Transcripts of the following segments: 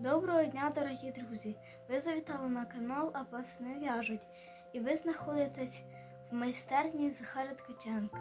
Доброго дня, дорогі друзі! Ви завітали на канал, а вас не в'яжуть. І ви знаходитесь в майстерні Захара Ткаченка.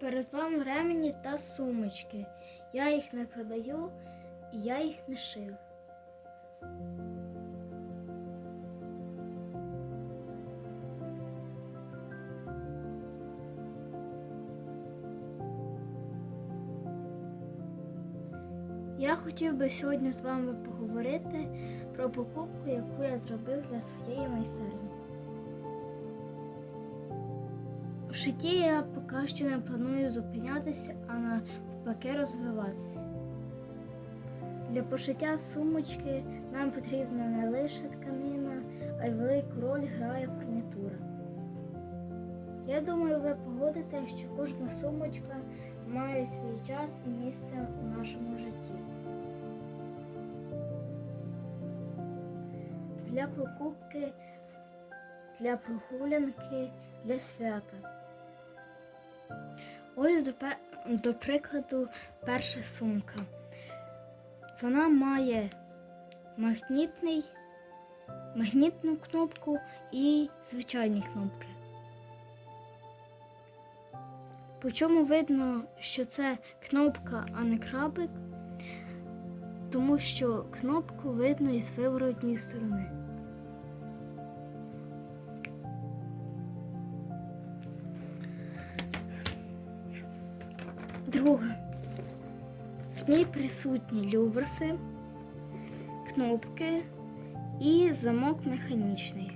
Перед вами ремені та сумочки. Я їх не продаю і я їх не шив. Я хотів би сьогодні з вами поговорити про покупку, яку я зробив для своєї майстерні. В житті я поки що не планую зупинятися, а навпаки розвиватися. Для пошиття сумочки нам потрібна не лише тканина, а й велику роль грає фурнітура. Я думаю, ви погодите, що кожна сумочка має свій час і місце у нашому житті. Для покупки, для прогулянки, для свята. Ось до, до прикладу перша сумка. Вона має магнітний, магнітну кнопку і звичайні кнопки. По чому видно, що це кнопка, а не крабик, тому що кнопку видно із виворотньої сторони. Друге. В ній присутні люверси, кнопки і замок механічний.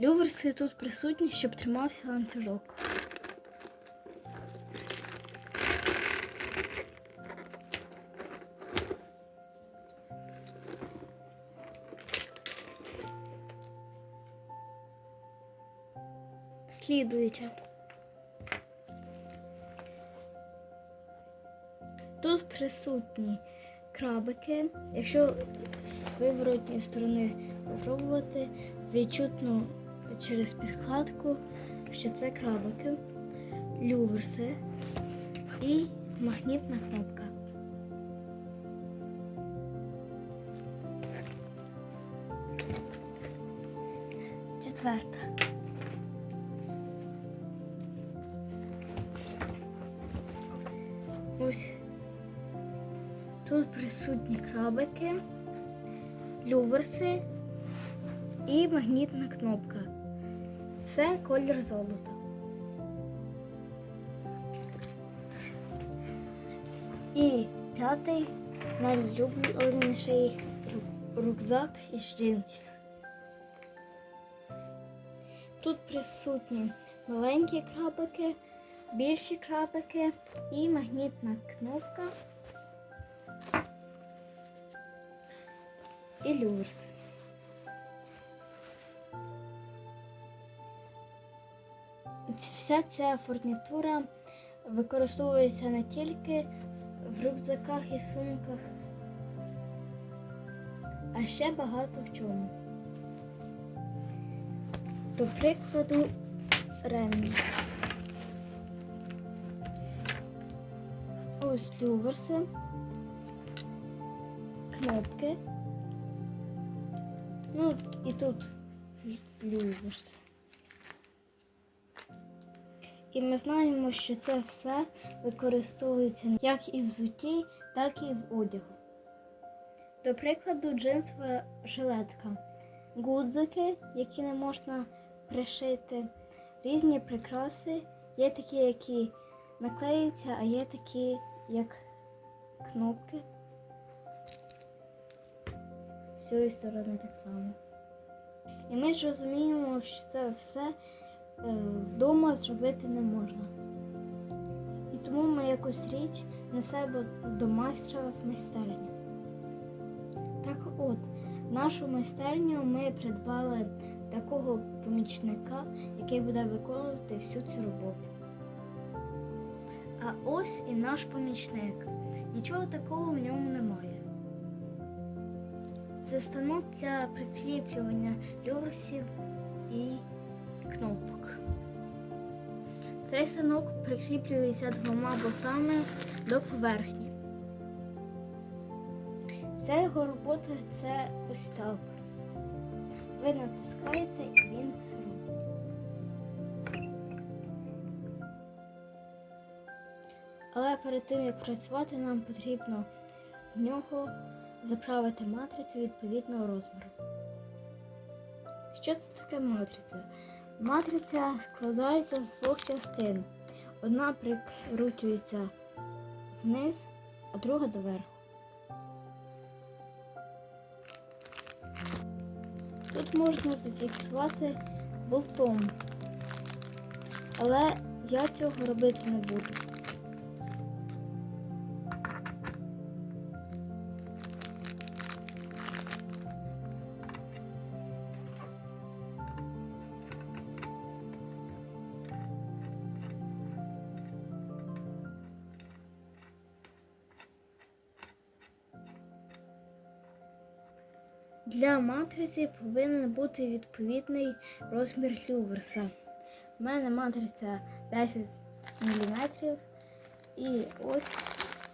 Люверси тут присутні, щоб тримався ланцюжок. Слідуюче. Тут присутні крабики. Якщо з виворотньої сторони попробувати, відчутно через підкладку, що це крабики, люверси і магнітна кнопка. Четверта. Присутні крабики, люверси і магнітна кнопка. Все колір золота. І п'ятий найлюбленіший рю- рюкзак із джинсів. Тут присутні маленькі крабики, більші крабики і магнітна кнопка і люрс. Вся ця фурнітура використовується не тільки в рюкзаках і сумках, а ще багато в чому. До прикладу, ремінь. Ось дуверси, кнопки. Ну і тут люверси. І ми знаємо, що це все використовується як і в взутті, так і в одягу. До прикладу, джинсова жилетка, гудзики, які не можна пришити, різні прикраси. Є такі, які наклеюються, а є такі, як кнопки. З цієї сторони так само. І ми ж розуміємо, що це все е, вдома зробити не можна. І тому ми якусь річ несемо до майстра в майстерню. Так от, нашу майстерню ми придбали такого помічника, який буде виконувати всю цю роботу. А ось і наш помічник. Нічого такого в ньому немає. Це станок для прикріплювання люверсів і кнопок. Цей станок прикріплюється двома болтами до поверхні. Вся його робота це ось так. Ви натискаєте і він робить. Але перед тим як працювати, нам потрібно в нього заправити матрицю відповідного розміру. Що це таке матриця? Матриця складається з двох частин. Одна прикручується вниз, а друга доверху. Тут можна зафіксувати болтом, але я цього робити не буду. Для матриці повинен бути відповідний розмір люверса. У мене матриця 10 мм і ось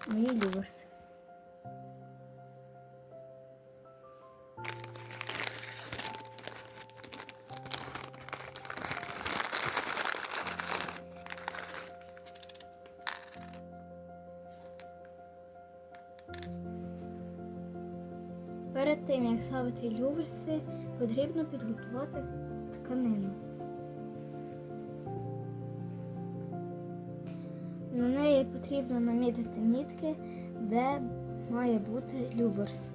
мої люверси. Перед тим, як ставити люверси, потрібно підготувати тканину. На неї потрібно намітити мітки, де має бути люверс.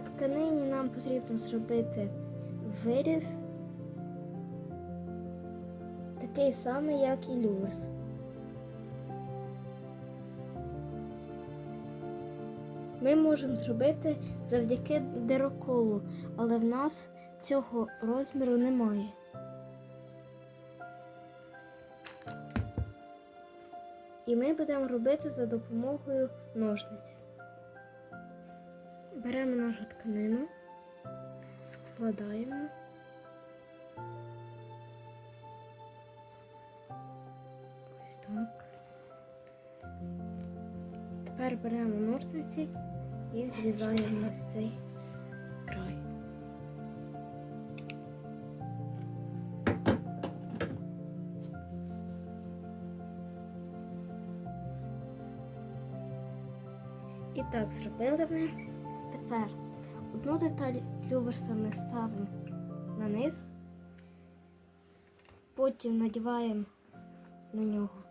На тканині нам потрібно зробити виріз, такий самий, як і люверс. Ми можемо зробити завдяки дироколу, але в нас цього розміру немає. І ми будемо робити за допомогою ножниць. Беремо нашу тканину, вкладаємо. Ось так. Тепер беремо ножниці і зрізаємо ось цей край. І так зробили ми. Тепер одну деталь люверса ми ставимо на низ, потім надіваємо на нього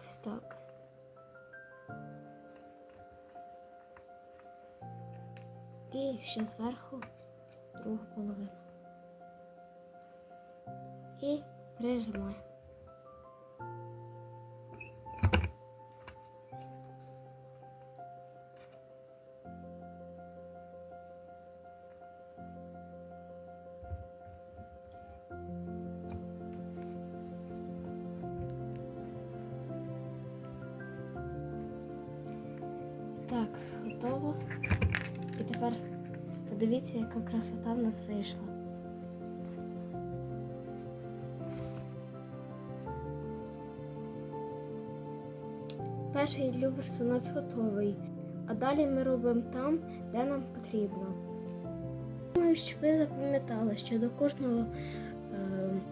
ось так. І ще зверху другу половину. І прижимаємо. Так, готово. І тепер подивіться, яка красота в нас вийшла. Перший люверс у нас готовий, а далі ми робимо там, де нам потрібно. Думаю, що ви запам'ятали, що до кожного е,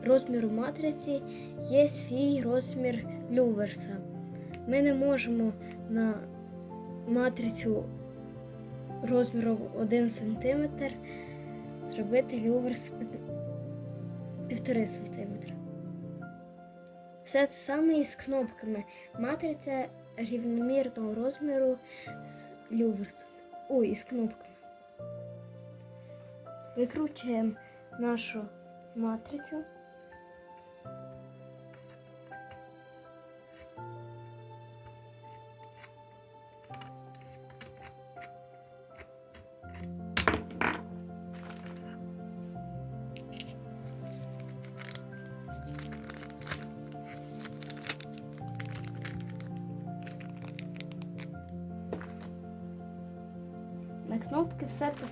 розміру матриці є свій розмір люверса. Ми не можемо на матрицю розміром 1 см зробити люверс 1,5 см. Все це саме і з кнопками. Матриця рівномірного розміру з люверсом. Ой, із кнопками. Викручуємо нашу матрицю.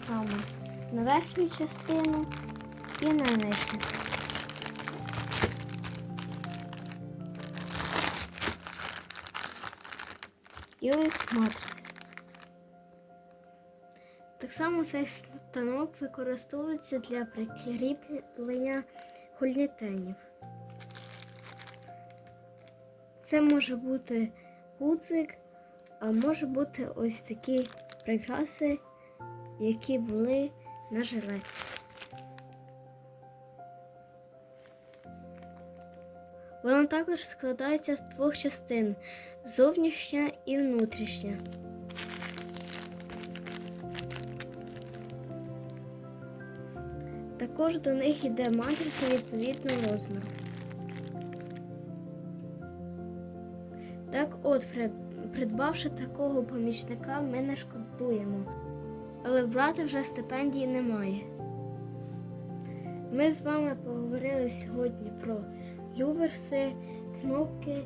Саме. На верхню частину і на нижню. І ось матриця. Так само цей станок використовується для прикріплення хольнітенів. Це може бути гудзик, а може бути ось такі прикраси, які були на жилеті. Воно також складається з двох частин зовнішня і внутрішня. Також до них йде матриця відповідного розміру. Так от, придбавши такого помічника, ми не шкодуємо, але брати вже стипендії немає. Ми з вами поговорили сьогодні про люверси, кнопки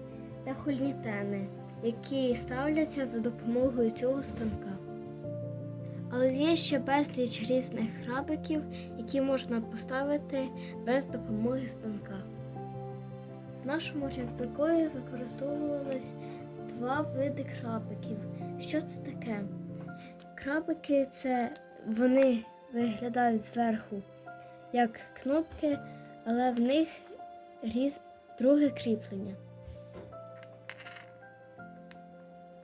та хольнітени, які ставляться за допомогою цього станка. Але є ще безліч різних крабиків, які можна поставити без допомоги станка. В нашому рюкзакові використовувалось два види крабиків. Що це таке? Крабики це вони виглядають зверху як кнопки, але в них різ... друге кріплення.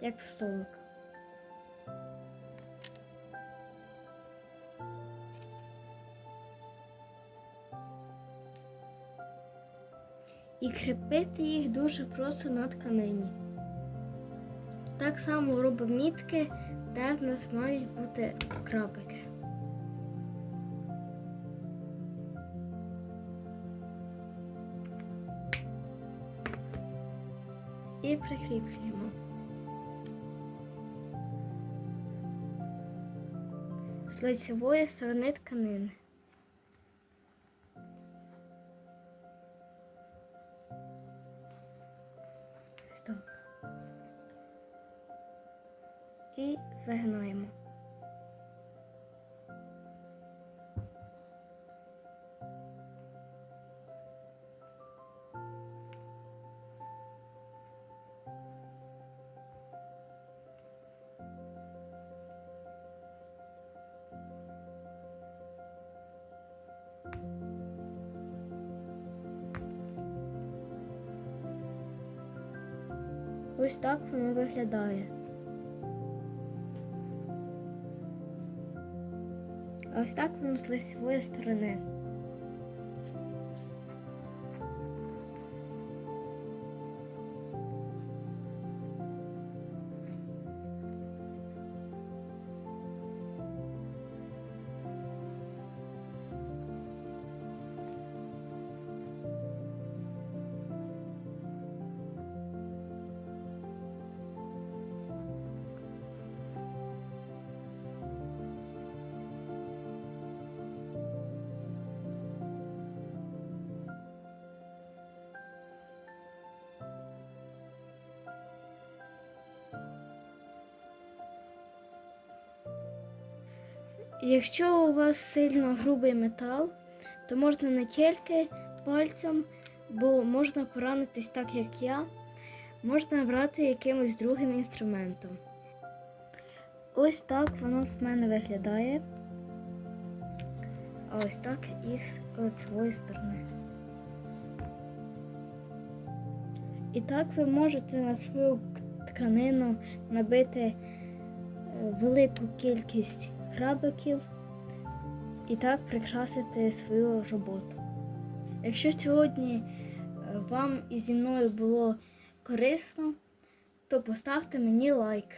Як в столик. І кріпити їх дуже просто на тканині. Так само робимо мітки, де в нас мають бути крапики. І прикріплюємо. З лицевої сторони тканини. Стоп. І загинаємо. Ось так воно виглядає. Ось так воно з лицевої сторони. Якщо у вас сильно грубий метал, то можна не тільки пальцем, бо можна поранитись так, як я, можна брати якимось другим інструментом. Ось так воно в мене виглядає. А ось так із лицевої сторони. І так ви можете на свою тканину набити е, велику кількість крабиків і так прикрасити свою роботу. Якщо сьогодні е, вам і зі мною було корисно, то поставте мені лайк.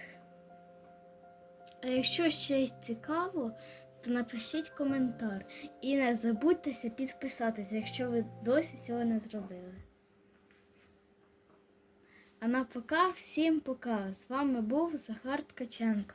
А якщо ще цікаво, то напишіть коментар і не забудьтеся підписатися, якщо ви досі цього не зробили. А на пока всім пока. З вами був Захар Ткаченко.